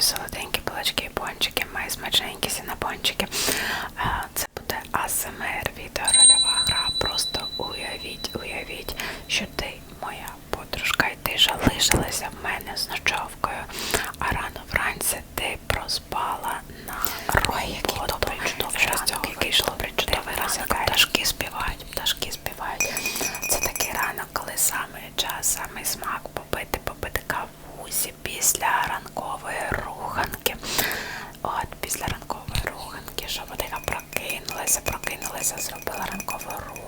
Маю солоденькі булочки і пончики, маю смачненькі сінапончики. Це буде АСМР відеорольова гра. Просто уявіть, уявіть, що ти моя подружка, і ти жалишилася Essa é a palavra em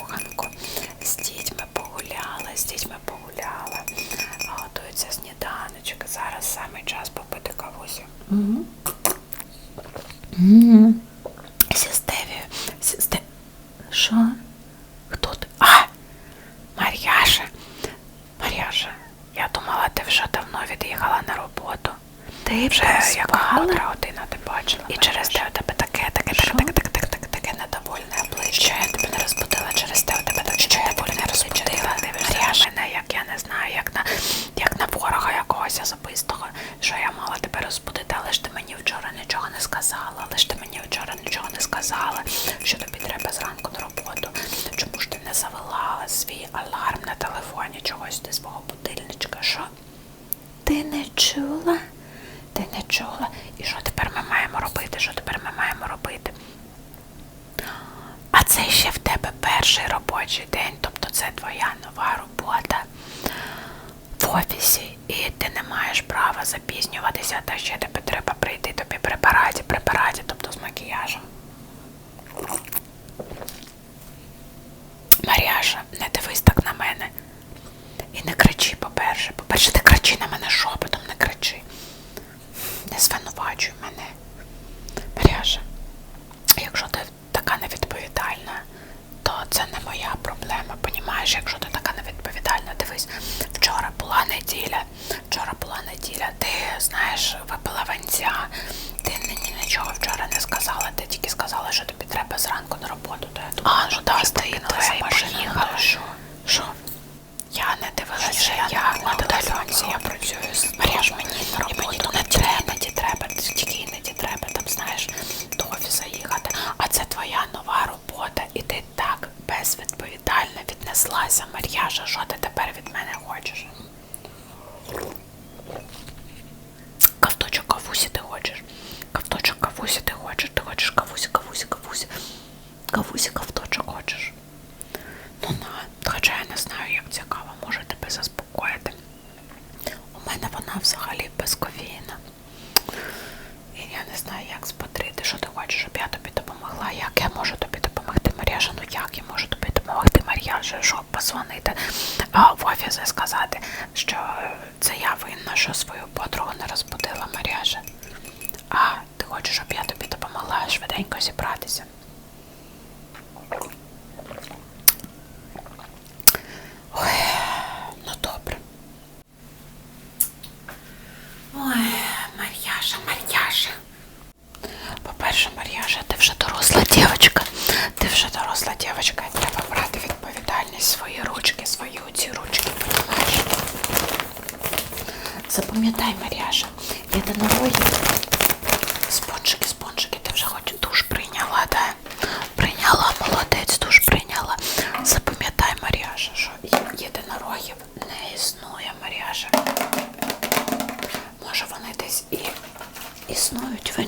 запізнюватися та ще зранку на роботу.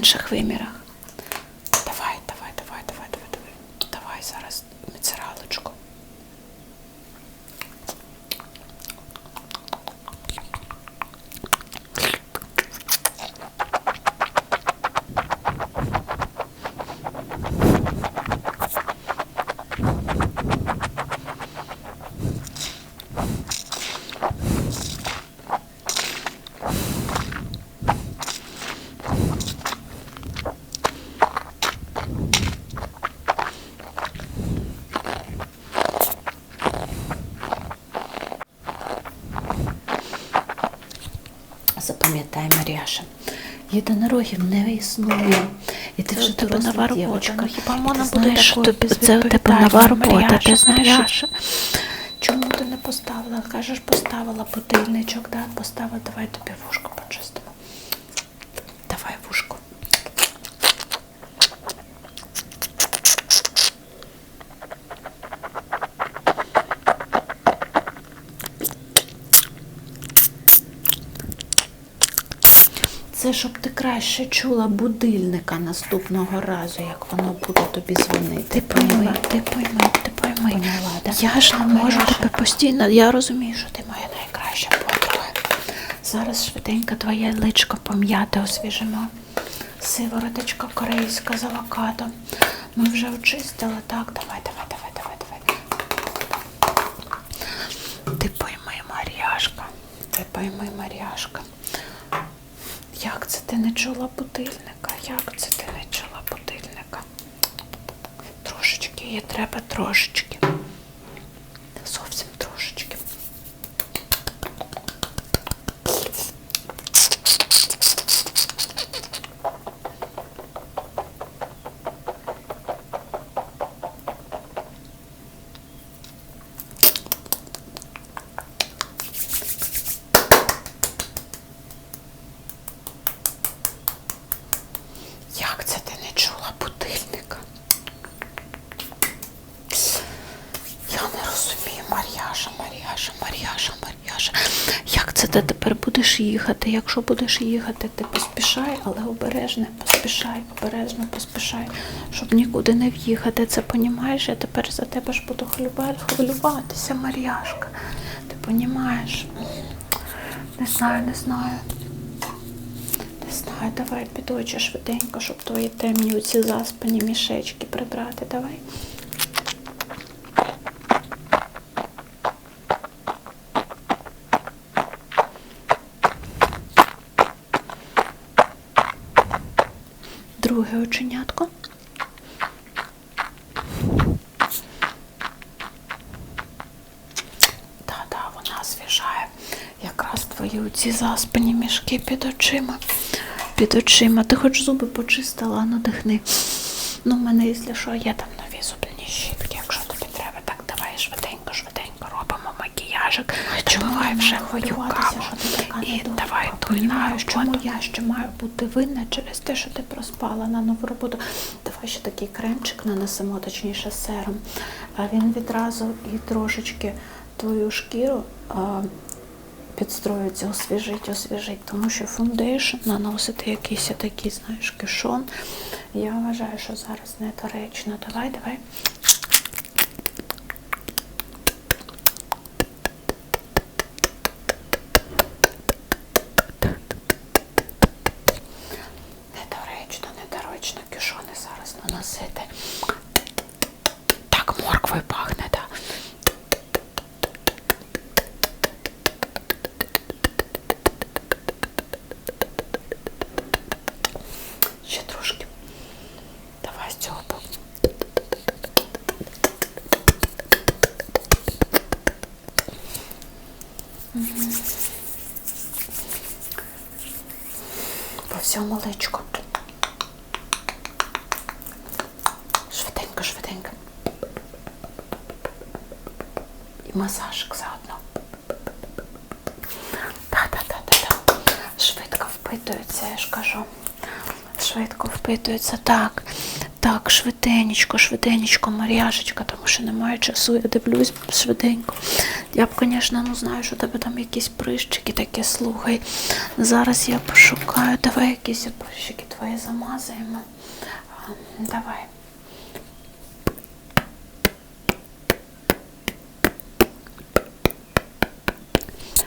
інших вимірах. єдинорогів не існує. І ти це вже тебе на робочка. Ну, хіба вона буде що тобі це у типу тебе нова робота? Ти знаєш? Чому ти не поставила? Кажеш, поставила будильничок, да? поставила, давай тобі це щоб ти краще чула будильника наступного разу, як воно буде тобі дзвонити. Ти пойми, ти пойми, ти пойми. Поняла, да. Я ж не можу тебе постійно. Я розумію, що ти моя найкраща подруга. Зараз швиденько твоє личко пом'яте освіжимо. Сивороточка корейська з авокадо. Ми вже очистили. Так, давай, давай, давай, давай, давай. Ти пойми, Мар'яшка, ти пойми, Мар'яшка. Як це ти не чула будильника? Як це ти не чула будильника? Трошечки її треба трошечки. Зовсім трошечки. Як це ти не чула будильника? Я не розумію, Мар'яша, Мар'яша, Мар'яша, Мар'яша. Як це ти тепер будеш їхати? Якщо будеш їхати, ти поспішай, але обережно, поспішай, обережно поспішай, щоб нікуди не в'їхати. Це понімаєш? Я тепер за тебе ж буду хвилюватися, Мар'яшка. Ти понімаєш? Не знаю, не знаю. Не знаю, давай підочі швиденько, щоб твої темні оці заспані мішечки прибрати. Давай. Оченятко. Та-да, вона освіжає якраз твої ці заспані мішки під очима. Під очима. Ти хоч зуби почистила, надихни. ну. Ну, в мене, якщо що, є там нові зубні щітки, якщо тобі треба, так давай швиденько, швиденько робимо макіяжик. Добивай вже твою каву. І давай туй на чому я ще маю бути винна через те, що ти проспала на нову роботу. Давай ще такий кремчик нанесемо, точніше сером. А він відразу і трошечки твою шкіру підстроїться, освіжить, освіжить, тому що фундейшн наносити якийсь такий, знаєш, кишон. Я вважаю, що зараз недоречно. Давай, давай. Недоречно, недоречно, кішони зараз наносити. Так морквою пахне, так. Ще трошки. Давай з цього боку. По всьому личку. Швиденько, швиденько. І масажик заодно. Та-та-та-та-та. Швидко впитується, я ж кажу. Швидко впитується. Так, так, швиденечко, швиденечко, Мар'яшечка, тому що немає часу, я дивлюсь швиденько. Я б, звісно, ну знаю, що у тебе там якісь прищики такі, слухай. Зараз я пошукаю. Давай якісь прищики твої замазаємо. Давай.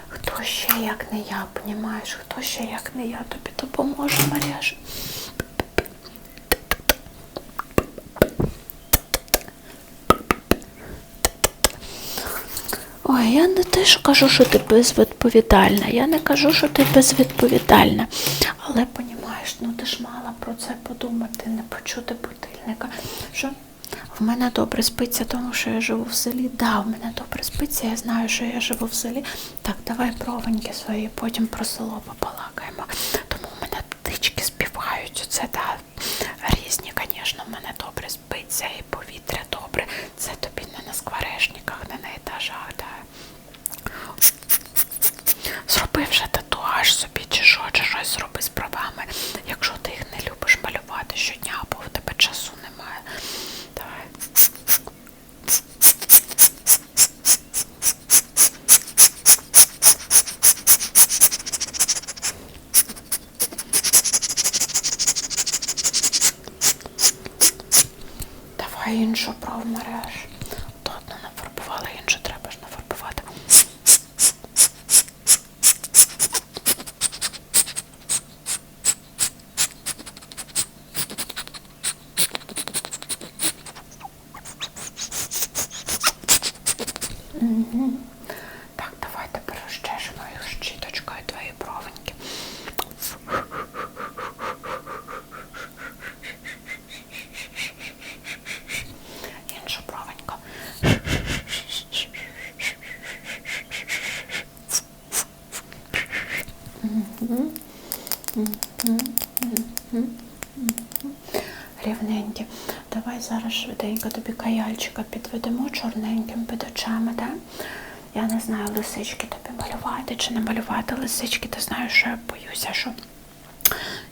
Хто ще як не я, понімаєш? Хто ще як не я тобі допоможе, Маряш? Я не те, що кажу, що ти безвідповідальна. Я не кажу, що ти безвідповідальна. Але понімаєш, ну ти ж мала про це подумати, не почути будильника. Що в мене добре спиться, тому що я живу в селі. Да, в мене добре спиться, я знаю, що я живу в селі. Так, давай бровеньки свої, потім про село побалакаємо. Тому в мене птички співають. Це да, різні, звісно, в мене добре спиться і повітря добре. Це тобі не на скворечниках, не на етажах. Да. зроби вже татуаж собі, чи що, чи щось зроби з правами. Якщо ти їх не любиш малювати щодня, або в тебе часу немає. Давай. Давай іншу правмаре. Мгм. Так, давай тепер розчешемо їх щіточкою твої бровеньки. Іншу бровеньку. Рівненькі. Давай зараз швиденько тобі каяльчика підведемо чорненьким під очами, так? Я не знаю, лисички тобі малювати чи не малювати лисички, ти знаєш, що я боюся, що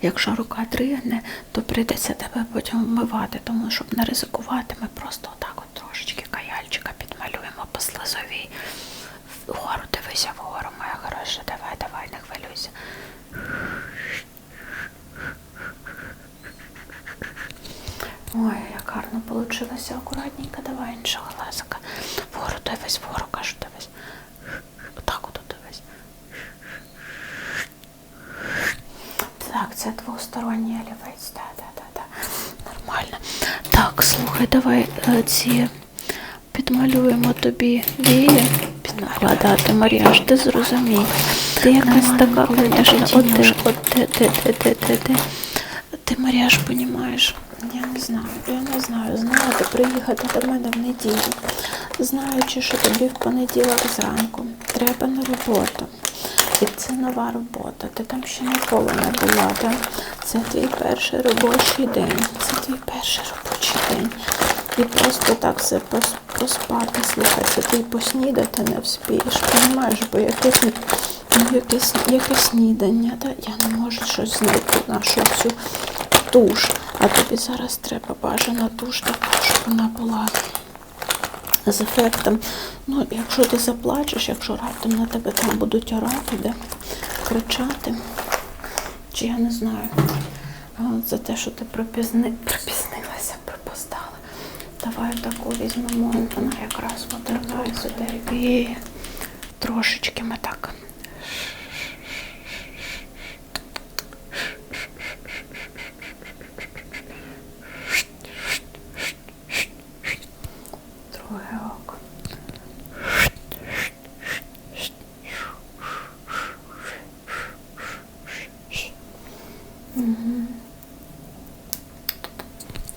якщо рука дригне, то прийдеться тебе потім вмивати, тому щоб не ризикувати, ми просто отак от трошечки каяльчика підмалюємо по слизовій. Вгору дивися вгору, моя хороша, давай, давай, не хвилюйся. Ой, як гарно вийшло, акуратненько, давай іншого глазика. Вгору дивись, вгору кажу, дивись. Отак от дивись. Так, це двосторонній олівець, так, так, так, так. Нормально. Так, слухай, давай е, ці підмалюємо тобі вії. Підкладати, Маріаш, ти зрозумій. Ти якась така, звісно, от ти, от ти, ти, ти, ти, ти, ти. Ти, Маріаш, понімаєш? Я не знаю, я не знаю. Знаєте, приїхати до мене в неділю, знаючи, що тобі в понеділок зранку треба на роботу. І це нова робота. Ти там ще ніколи не була. Так? Це твій перший робочий день. Це твій перший робочий день. І просто так все поспати, слухай, це ти поснідати не вспієш. Понімаєш, бо якесь, якесь, якесь снідання, та? я не можу щось знайти нашу цю туш. А тобі зараз треба бажана туш така, щоб вона була з ефектом. Ну, якщо ти заплачеш, якщо раптом на тебе там будуть орати, де кричати, чи я не знаю, за те, що ти пропізни... припізнилася, припостала. Давай таку візьмемо, вона якраз одягає сюди. І трошечки ми так. Друге око. Мгм.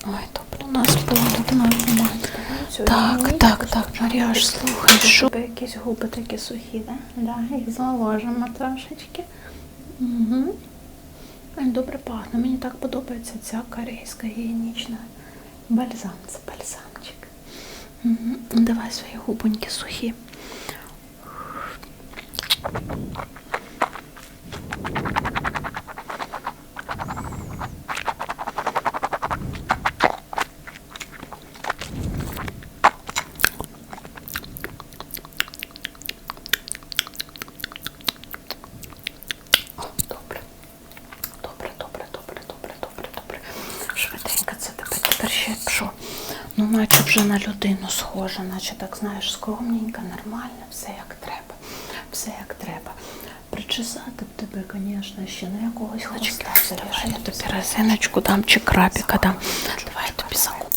Ой, добре. У нас повно, у нас немає. Так, так, так, Маріаш, слухай, якісь губи такі сухі, да? Да, їх заложимо трошечки. Угу. Добре пахне. Мені так подобається ця корейська гігієнічна. Бальзам, це бальзамчик. Угу. Давай свої губоньки сухі. О, добре. Добре, добре, добре, добре, добре, добре. Швиденько це тебе тепер ще що? Ну, наче вже на людину схожа, наче так, знаєш, скромненька, нормально, все як треба. Все як треба. Причесати б тебе, звісно, ще на якогось хвостика. Давай я тобі резиночку дам чи крабіка дам. Давай я тобі закуп.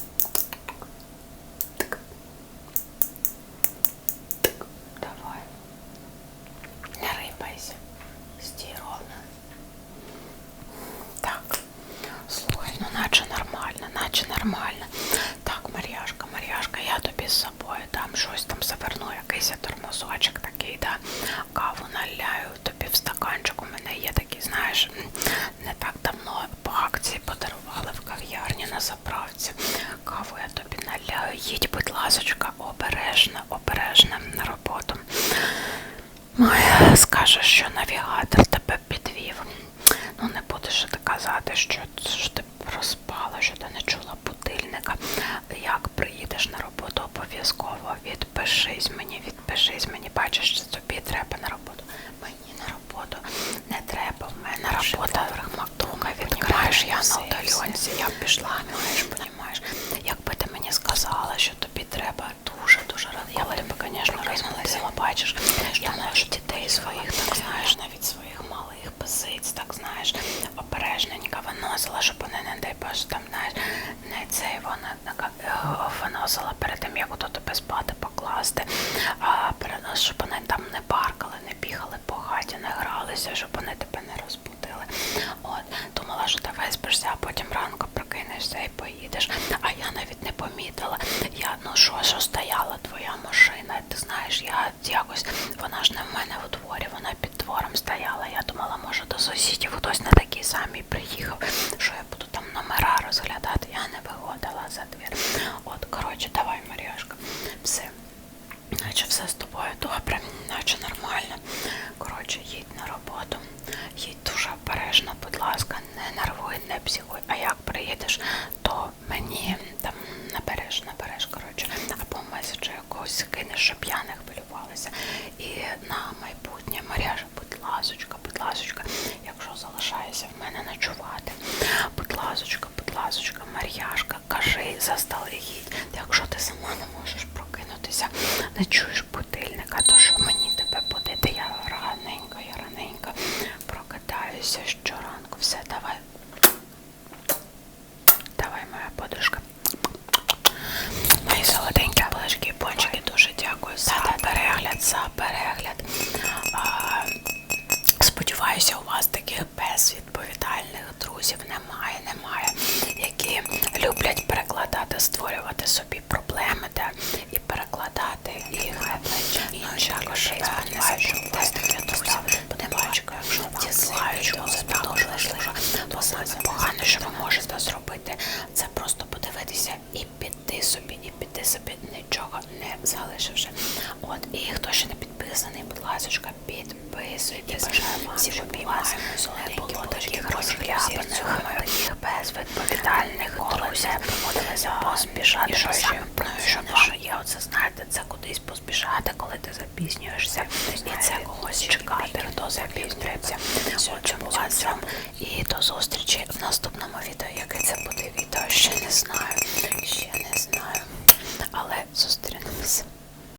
Не ну наче нормально, наче нормально. Так, Мар'яшка, Мар'яшка, я тобі з собою дам щось там заверну, якийсь тормозочок такий, да. Каву наляю тобі в стаканчик. У мене є такий, знаєш, не так давно по акції подарували в кав'ярні на заправці. Каву я тобі наляю. Їдь, будь ласочка, обережно, обережно на роботу. Ой, скажеш, що навігатор тебе підвів. Ну, не будеш ти казати, що, що ти проспала, що ти не чула будильника. Як приїдеш на роботу, відпишись мені, відпишись мені. Бачиш, що тобі треба на роботу. роботу. Їдь дуже обережно, будь ласка, не нервуй, не психуй. А як приїдеш, то мені там набереш, набереш, коротше, або меседжу якогось кинеш, щоб я не хвилювалася. І на майбутнє мережа, будь ласочка, будь ласочка, якщо залишаєшся в мене ночувати. Будь ласочка, будь ласочка, Мар'яшка, кажи, заздалегідь, якщо ти сама не можеш прокинутися, не чуєш. залишивши. От, і хто ще не підписаний, будь ласка, підписуйтесь. Всі побігати не було е, таких таких безвідповідальних друзів. приходилися поспішати. Що саме про що є? Оце знаєте, це кудись поспішати, коли ти запізнюєшся, і це когось чекати, хто запізнюється. Отже, вас і до зустрічі